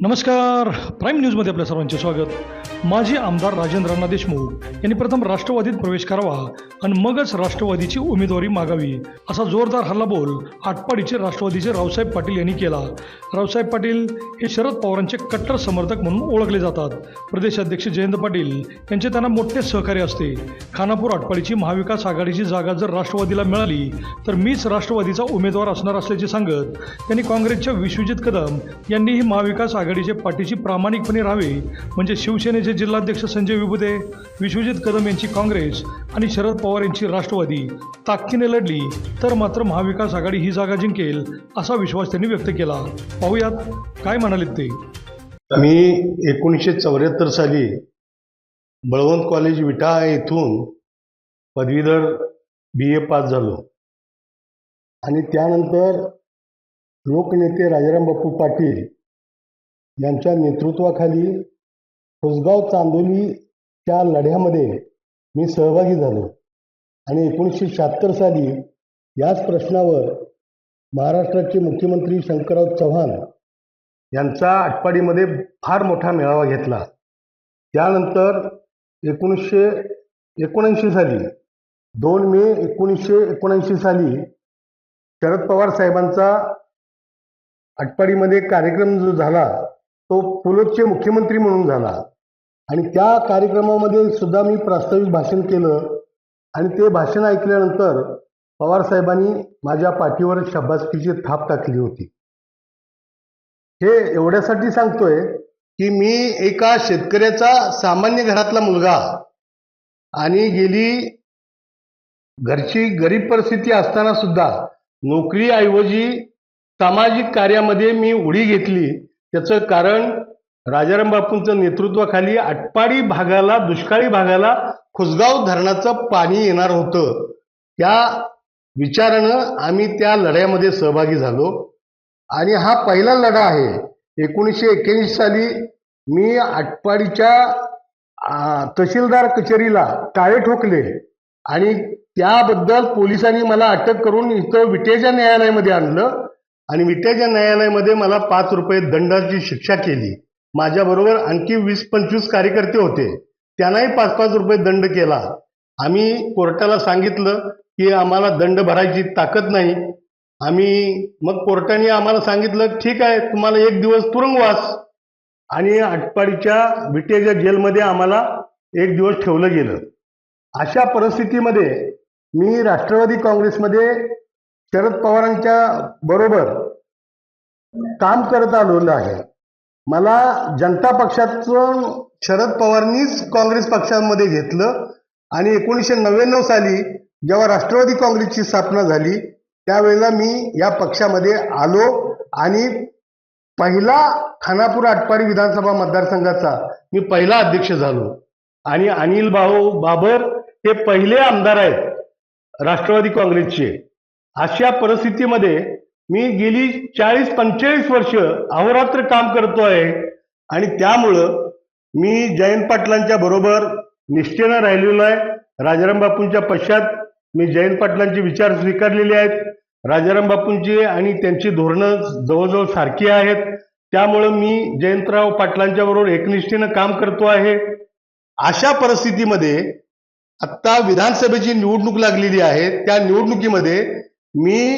नमस्कार. प्राईम न्यूजमध्ये आपल्या सर्वांचे स्वागत. माजी आमदार राजेंद्रना देशमुख यांनी प्रथम राष्ट्रवादीत प्रवेश करावा आणि मगच राष्ट्रवादीची उमेदवारी मागावी असा जोरदार हल्लाबोल आटपाडीचे राष्ट्रवादीचे रावसाहेब पाटील यांनी केला. रावसाहेब पाटील हे शरद पवारांचे कट्टर समर्थक म्हणून ओळखले जातात. प्रदेशाध्यक्ष जयंत पाटील यांचे त्यांना मोठे सहकार्य असते. खानापूर आटपाडीची महाविकास आघाडीची जागा जर राष्ट्रवादीला मिळाली तर मीच राष्ट्रवादीचा उमेदवार असणार असल्याचे सांगत त्यांनी काँग्रेसच्या विश्वजित कदम यांनीही महाविकास आघाडी आघाडीचे पाठीशी प्रामाणिकपणे राहावे म्हणजे शिवसेनेचे जिल्हाध्यक्ष संजय विभुदे विश्वजित कदम यांची काँग्रेस आणि शरद पवार यांची राष्ट्रवादी. ताकदीने लढली तर मात्र महाविकास आघाडी ही जागा जिंकेल असा विश्वास त्यांनी व्यक्त केला. पाहूयात काय म्हणालेत ते. मी एकोणीसशे चौऱ्याहत्तर साली बळवंत कॉलेज विटा येथून पदवीधर बी ए पास झालो. आणि त्यानंतर लोकनेते राजाराम बापू पाटील यांच्या नेतृत्वाखाली खुसगाव चांदोलीच्या लढ्यामध्ये मी सहभागी झालो. आणि एकोणीसशे शहात्तर साली याच प्रश्नावर महाराष्ट्राचे मुख्यमंत्री शंकरराव चव्हाण यांचा आटपाडीमध्ये फार मोठा मेळावा घेतला. त्यानंतर एकोणीसशे एकोणऐंशी साली दोन मे एकोणीसशे एकोणऐंशी साली शरद पवार साहेबांचा आटपाडीमध्ये कार्यक्रम जो झाला तो पुलतचे मुख्यमंत्री म्हणून झाला. आणि त्या कार्यक्रमामध्ये सुद्धा मी प्रास्ताविक भाषण केलं. आणि ते भाषण ऐकल्यानंतर पवार साहेबांनी माझ्या पाठीवर शब्बासकीची थाप टाकली होती. हे एवढ्यासाठी सांगतोय की मी एका शेतकऱ्याचा सामान्य घरातला मुलगा आणि गेली घरची गरीब परिस्थिती असताना सुद्धा नोकरीऐवजी सामाजिक कार्यामध्ये मी उडी घेतली. त्याचं कारण राजाराम बापूंचं नेतृत्वाखाली आटपाडी भागाला दुष्काळी भागाला खुसगाव धरणाचं पाणी येणार होतं. त्या विचारानं आम्ही त्या लढ्यामध्ये सहभागी झालो. आणि हा पहिला लढा आहे. एकोणीसशे एक्क्याऐंशी साली मी आटपाडीच्या तहसीलदार कचेरीला टाळे ठोकले. आणि त्याबद्दल पोलिसांनी मला अटक करून इथं विटेच्या न्यायालयामध्ये आणलं. आणि विटेच्या न्यायालयामध्ये मला पाच रुपये दंडाची शिक्षा केली. माझ्याबरोबर आणखी वीस पंचवीस कार्यकर्ते होते. त्यांनाही पाच पाच रुपये दंड केला. आम्ही कोर्टाला सांगितलं की आम्हाला दंड भरायची ताकद नाही. आम्ही मग कोर्टाने आम्हाला सांगितलं ठीक आहे तुम्हाला एक दिवस तुरुंगवास आणि आटपाडीच्या विटेच्या जेलमध्ये आम्हाला एक दिवस ठेवलं गेलं. अशा परिस्थितीमध्ये मी राष्ट्रवादी काँग्रेसमध्ये शरद पवारांच्या बरोबर काम करत आलेलो आहे. मला जनता पक्षातून शरद पवारांनीच काँग्रेस पक्षामध्ये घेतलं आणि एकोणीसशे नव्याण्णव साली जेव्हा राष्ट्रवादी काँग्रेसची स्थापना झाली त्यावेळेला मी या पक्षामध्ये आलो आणि पहिला खानापूर आटपाडी विधानसभा मतदारसंघाचा मी पहिला अध्यक्ष झालो. आणि अनिल भाऊ बाबर हे पहिले आमदार आहेत राष्ट्रवादी काँग्रेसचे. अशा परिस्थितीमध्ये मी गेली चाळीस पंचेचाळीस वर्ष अहोरात्र काम करतो आहे. आणि त्यामुळं मी जयंत पाटलांच्या बरोबर निष्ठेनं राहिलेलो आहे. राजाराम बापूंच्या पश्चात मी जयंत पाटलांचे विचार स्वीकारलेले आहेत. राजाराम बापूंची आणि त्यांची धोरणं जवळजवळ सारखी आहेत. त्यामुळं मी जयंतराव पाटलांच्या बरोबर एकनिष्ठेनं काम करतो आहे. अशा परिस्थितीमध्ये आत्ता विधानसभेची निवडणूक लागलेली आहे. त्या निवडणुकीमध्ये मी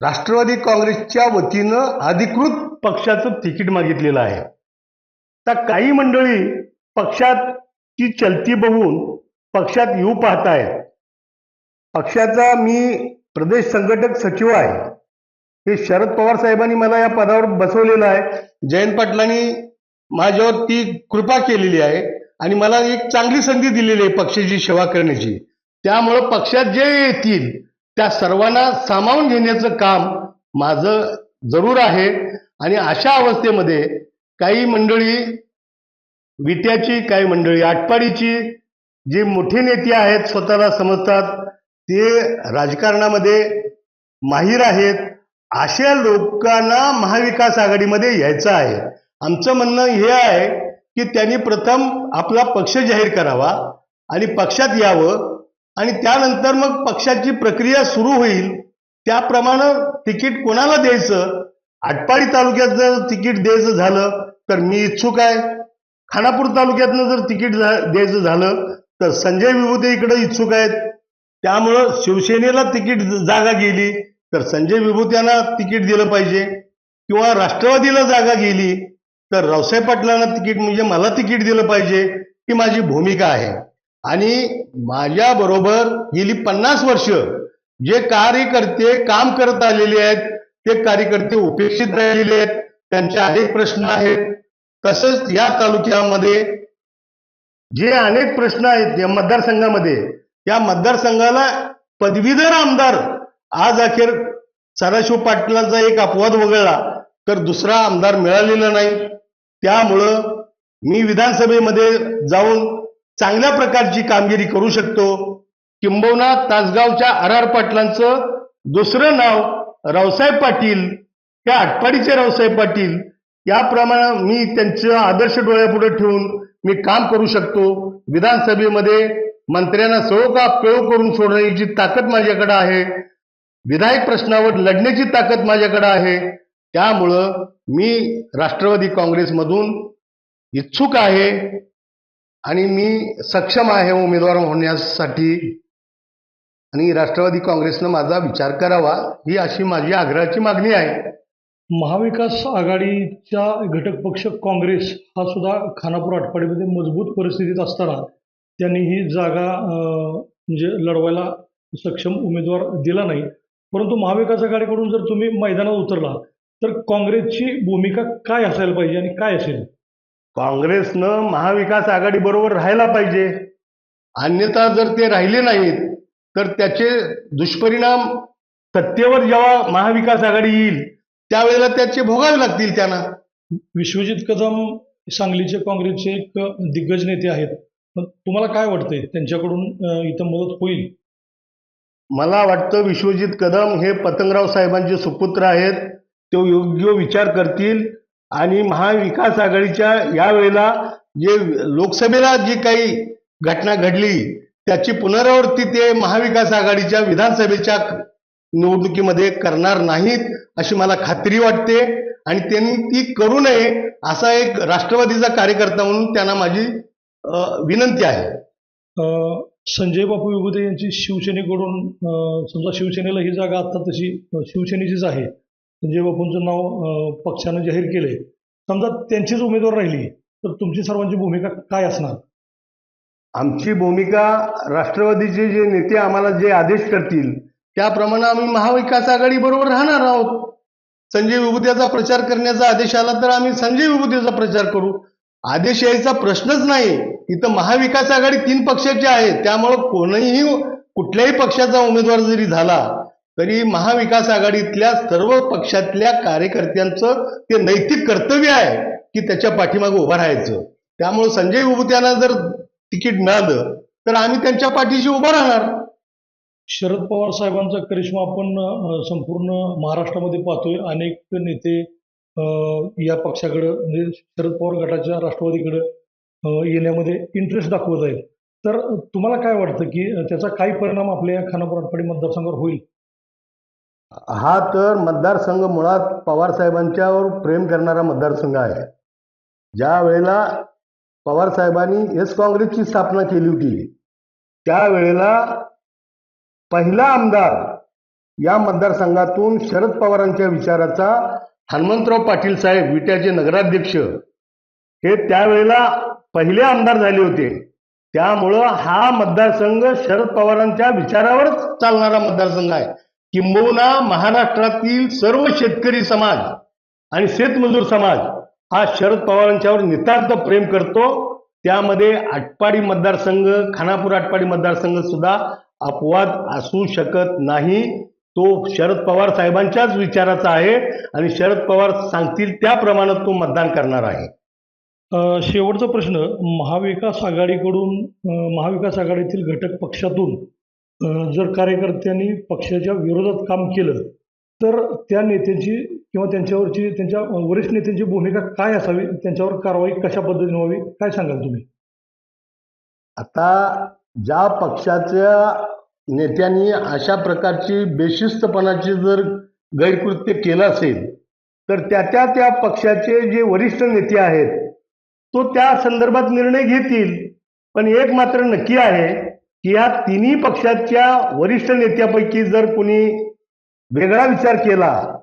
राष्ट्रवादी काँग्रेसच्या वतीनं अधिकृत पक्षाचं तिकीट मागितलेलं आहे. तर काही मंडळी पक्षात ती चलती बघून पक्षात येऊ पाहत आहेत पक्षाचा मी प्रदेश संघटक सचिव आहे. हे शरद पवार साहेबांनी मला या पदावर बसवलेलं आहे. जयंत पाटलांनी माझ्यावर ती कृपा केलेली आहे आणि मला एक चांगली संधी दिलेली आहे पक्षाची सेवा करण्याची. त्यामुळं पक्षात जे येतील त्या सर्वांना सामावून घेण्याचं काम माझं जरूर आहे. आणि अशा अवस्थेमध्ये काही मंडळी विट्याची काही मंडळी आटपाडीची जी मोठे नेते आहेत स्वतःला समजतात ते राजकारणामध्ये माहीर आहेत. अशा लोकांना महाविकास आघाडीमध्ये यायचं आहे. आमचं म्हणणं हे आहे की त्यांनी प्रथम आपला पक्ष जाहीर करावा आणि पक्षात यावं. आणि त्यानंतर मग पक्षाची प्रक्रिया सुरू होईल. त्याप्रमाणे तिकीट कोणाला द्यायचं? आटपाडी तालुक्यात जर तिकीट द्यायचं झालं तर मी इच्छुक आहे. खानापूर तालुक्यातनं जर तिकीट झा- द्यायचं झालं तर संजय विभूते इकडे इच्छुक आहेत. त्यामुळं शिवसेनेला तिकीट जागा गेली तर संजय विभूत्यांना तिकीट दिलं पाहिजे. किंवा राष्ट्रवादीला जागा गेली तर रावसाहेब पाटलांना तिकीट म्हणजे मला तिकीट दिलं पाहिजे ही माझी भूमिका आहे. आणि माझ्या बरोबर गेली पन्नास वर्ष जे कार्यकर्ते काम करत आलेले आहेत ते कार्यकर्ते उपेक्षित राहिलेले आहेत त्यांचे अनेक प्रश्न आहेत. तसंच या तालुक्यामध्ये जे अनेक प्रश्न आहेत या मतदारसंघामध्ये या मतदारसंघाला पदवीधर आमदार आज अखेर सदाशिव पाटलांचा एक अपवाद वगळला तर दुसरा आमदार मिळालेला नाही. त्यामुळं मी विधानसभेमध्ये जाऊन चांगल्या प्रकारची कामगिरी करू शकतो. किंबहुना तासगावच्या आर आर पाटलांचं दुसरं नाव रावसाहेब पाटील हे आटपाडीचे रावसाहेब पाटील याप्रमाणे मी त्यांचं आदर्श डोळ्यापुढे ठेवून मी काम करू शकतो. विधानसभेमध्ये मंत्र्यांना सळो का पिळो करून सोडण्याची ताकद माझ्याकडे आहे. विधायक प्रश्नावर लढण्याची ताकद माझ्याकडे आहे. त्यामुळं मी राष्ट्रवादी काँग्रेसमधून इच्छुक आहे. आणि मी सक्षम आहे उमेदवार होण्यासाठी. आणि राष्ट्रवादी काँग्रेसनं माझा विचार करावा ही अशी माझी आग्रहाची मागणी आहे. महाविकास आघाडीचा घटक पक्ष काँग्रेस हा सुद्धा खानापूर आटपाडीमध्ये मजबूत परिस्थितीत असताना त्यांनी ही जागा म्हणजे लढवायला सक्षम उमेदवार दिला नाही. परंतु महाविकास आघाडीकडून जर तुम्ही मैदानात उतरला तर काँग्रेसची भूमिका काय असायला पाहिजे आणि काय असेल? काँग्रेसनं महाविकास आघाडी बरोबर राहायला पाहिजे. अन्यथा जर ते राहिले नाहीत तर त्याचे दुष्परिणाम सत्तेवर जेव्हा महाविकास आघाडी येईल त्यावेळेला त्याचे भोगावे लागतील त्यांना. विश्वजित कदम सांगलीचे काँग्रेसचे एक दिग्गज नेते आहेत. तुम्हाला काय वाटतंय त्यांच्याकडून इथं मदत होईल? मला वाटतं विश्वजित कदम हे पतंगराव साहेबांचे सुपुत्र आहेत. ते योग्य विचार करतील. आणि महाविकास आघाडीच्या यावेळेला जे लोकसभेला जी काही घटना घडली त्याची पुनरावृत्ती ते महाविकास आघाडीच्या विधानसभेच्या निवडणुकीमध्ये करणार नाहीत अशी मला खात्री वाटते. आणि त्यांनी ती करू नये असा एक राष्ट्रवादीचा कार्यकर्ता म्हणून त्यांना माझी विनंती आहे. संजय बापू विभूते यांची शिवसेनेकडून समजा शिवसेनेला ही जागा आता तशी शिवसेनेचीच आहे. संजय बापूंचं नाव पक्षानं जाहीर केलंय. समजा त्यांचीच उमेदवार राहिली तर तुमची सर्वांची भूमिका काय असणार? आमची भूमिका राष्ट्रवादीचे जे नेते आम्हाला जे आदेश करतील त्याप्रमाणे आम्ही महाविकास आघाडी बरोबर राहणार आहोत. संजय विभूत्याचा प्रचार करण्याचा आदेश आला तर आम्ही संजय विभूतीचा प्रचार करू. आदेश यायचा प्रश्नच नाही. इथं महाविकास आघाडी तीन पक्षाची आहे त्यामुळं कोणीही कुठल्याही पक्षाचा उमेदवार जरी झाला तरी महाविकास आघाडीतल्या सर्व पक्षातल्या कार्यकर्त्यांचं ते नैतिक कर्तव्य आहे की त्याच्या पाठीमागे उभं राहायचं. त्यामुळे संजय विभूत्यांना जर तिकीट मिळालं तर आम्ही त्यांच्या पाठीशी उभं राहणार. शरद पवार साहेबांचा करिश्मा आपण संपूर्ण महाराष्ट्रामध्ये पाहतोय. अनेक नेते अं, या पक्षाकडं म्हणजे शरद पवार गटाच्या राष्ट्रवादीकडं येण्यामध्ये इंटरेस्ट दाखवत आहेत. तर तुम्हाला काय वाटतं की त्याचा काही परिणाम आपल्या या खानापूर मतदारसंघावर होईल? हा तर मतदारसंघ मुळात पवार साहेबांच्यावर प्रेम करणारा मतदारसंघ आहे. ज्या वेळेला पवार साहेबांनी एस काँग्रेसची स्थापना केली होती त्यावेळेला पहिला आमदार या मतदारसंघातून शरद पवारांच्या विचाराचा हनुमंतराव पाटील साहेब विट्याचे नगराध्यक्ष हे त्यावेळेला पहिले आमदार झाले होते. त्यामुळं हा मतदारसंघ शरद पवारांच्या विचारावरच चालणारा मतदारसंघ आहे. किंबहुना महाराष्ट्रातील सर्व शेतकरी समाज आणि शेतमजूर समाज हा शरद पवारांच्यावर नितांत प्रेम करतो. त्यामध्ये आटपाडी मतदारसंघ खानापूर आटपाडी मतदारसंघ सुद्धा अपवाद असू शकत नाही. तो शरद पवार साहेबांच्याच विचाराचा आहे आणि शरद पवार सांगतील त्याप्रमाणे तो मतदान करणार आहे. शेवटचा प्रश्न महाविकास आघाडीकडून महाविकास आघाडीतील घटक पक्षातून जर कार्यकर्त्यांनी पक्षाच्या विरोधात काम केलं तर त्या नेत्यांची किंवा त्यांच्यावरची त्यांच्या वरिष्ठ नेत्यांची भूमिका काय असावी? त्यांच्यावर कारवाई कशा पद्धतीने व्हावी? काय सांगाल तुम्ही? आता ज्या पक्षाच्या नेत्यांनी अशा प्रकारची बेशिस्तपणाची जर गैरकृत्य केलं असेल तर त्या त्या त्या पक्षाचे जे वरिष्ठ नेते आहेत तो त्या संदर्भात निर्णय घेतील. पण एक मात्र नक्की आहे की या तिन्ही पक्षाच्या वरिष्ठ नेत्यापैकी जर कोणी वेगळा विचार केला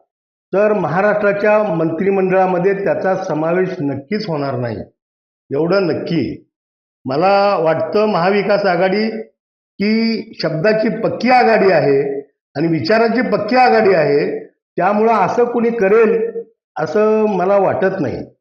तर महाराष्ट्राच्या मंत्रिमंडळामध्ये त्याचा समावेश नक्कीच होणार नाही. एवढं नक्की. मला वाटतं महाविकास आघाडी की शब्दाची पक्की आघाडी आहे आणि विचाराची पक्की आघाडी आहे. त्यामुळं असं कोणी करेल असं मला वाटत नाही.